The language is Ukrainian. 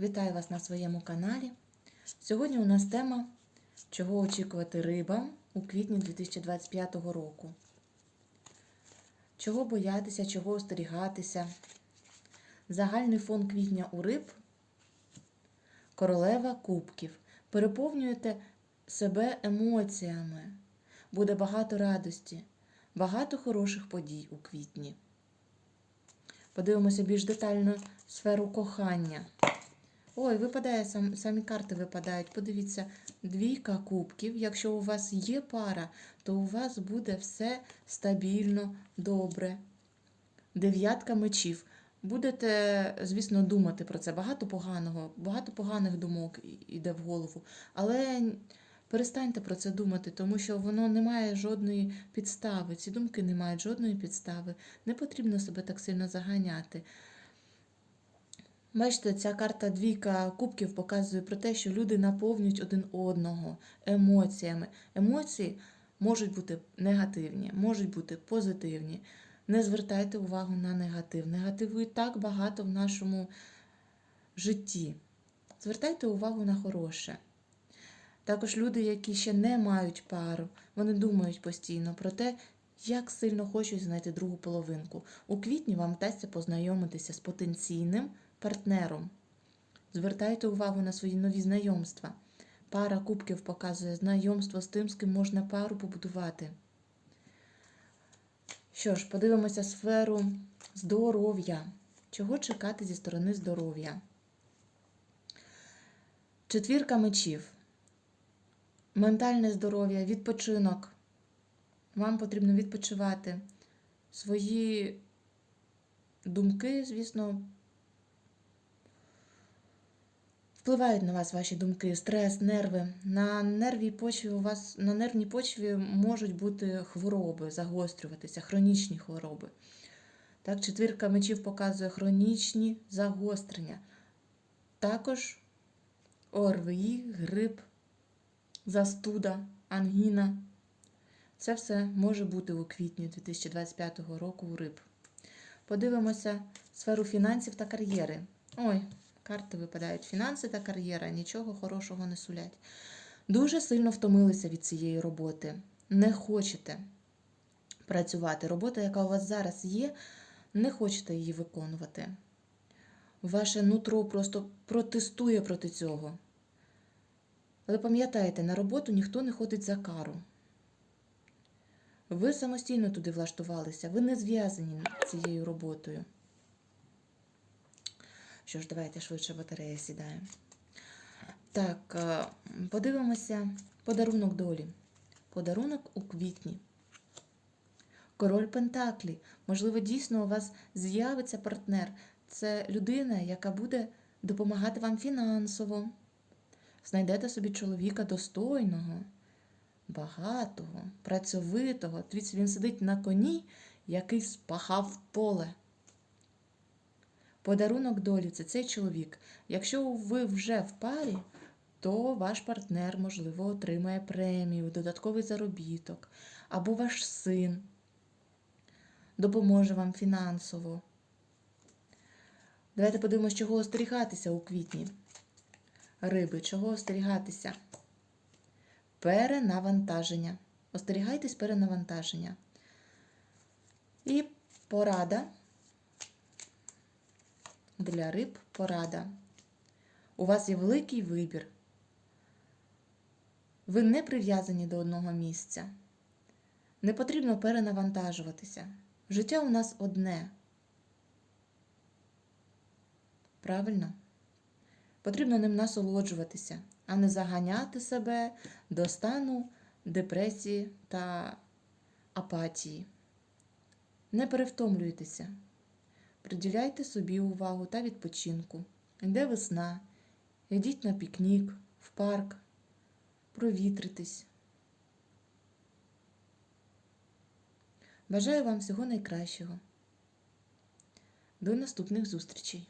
Вітаю вас на своєму каналі. Сьогодні у нас тема чого очікувати рибам у квітні 2025 року. Чого боятися, чого остерігатися. Загальний фон квітня у риб королева кубків. Переповнюєте себе емоціями. Буде багато радості, багато хороших подій у квітні. Подивимося більш детально сферу кохання. Ой, випадає сам, самі карти випадають. Подивіться, двійка кубків. Якщо у вас є пара, то у вас буде все стабільно, добре. Дев'ятка мечів. Будете, звісно, думати про це. Багато поганого, багато поганих думок йде в голову. Але перестаньте про це думати, тому що воно не має жодної підстави. Ці думки не мають жодної підстави. Не потрібно себе так сильно заганяти. Бачите, ця карта двійка кубків показує про те, що люди наповнюють один одного емоціями. Емоції можуть бути негативні, можуть бути позитивні. Не звертайте увагу на негатив. Негативу і так багато в нашому житті. Звертайте увагу на хороше. Також люди, які ще не мають пару, вони думають постійно про те, як сильно хочуть знайти другу половинку. У квітні вам вдасться познайомитися з потенційним партнером. Звертайте увагу на свої нові знайомства. Пара кубків показує знайомство з тим, з ким можна пару побудувати. Що ж, подивимося сферу здоров'я. Чого чекати зі сторони здоров'я? Четвірка мечів. Ментальне здоров'я, відпочинок. Вам потрібно відпочивати. Свої думки, звісно, впливають на вас ваші думки, стрес, нерви. На нервій почві у вас на нервній почві можуть бути хвороби, загострюватися, хронічні хвороби. Так, четвірка мечів показує хронічні загострення. Також ОРВІ, грип, застуда, ангіна. Це все може бути у квітні 2025 року у риб. Подивимося сферу фінансів та кар'єри. Ой, карти випадають. Фінанси та кар'єра, нічого хорошого не сулять. Дуже сильно втомилися від цієї роботи. Не хочете працювати. Робота, яка у вас зараз є, не хочете її виконувати. Ваше нутро просто протестує проти цього. Але пам'ятайте, на роботу ніхто не ходить за кару. Ви самостійно туди влаштувалися, ви не зв'язані цією роботою. Що ж, давайте швидше батарея сідає. Так, е, подивимося подарунок долі. Подарунок у квітні. Король Пентаклі. Можливо, дійсно у вас з'явиться партнер. Це людина, яка буде допомагати вам фінансово. Знайдете собі чоловіка достойного, багатого, працьовитого. Дивіться, він сидить на коні, який спахав поле. Подарунок долі це цей чоловік. Якщо ви вже в парі, то ваш партнер, можливо, отримає премію, додатковий заробіток, або ваш син допоможе вам фінансово. Давайте подивимося, чого остерігатися у квітні. Риби, чого остерігатися? Перенавантаження. Остерігайтесь перенавантаження. І порада. Для риб порада. У вас є великий вибір. Ви не прив'язані до одного місця. Не потрібно перенавантажуватися. Життя у нас одне. Правильно? Потрібно ним насолоджуватися, а не заганяти себе до стану депресії та апатії. Не перевтомлюйтеся. Приділяйте собі увагу та відпочинку. Йде весна, йдіть на пікнік, в парк, провітритись. Бажаю вам всього найкращого. До наступних зустрічей!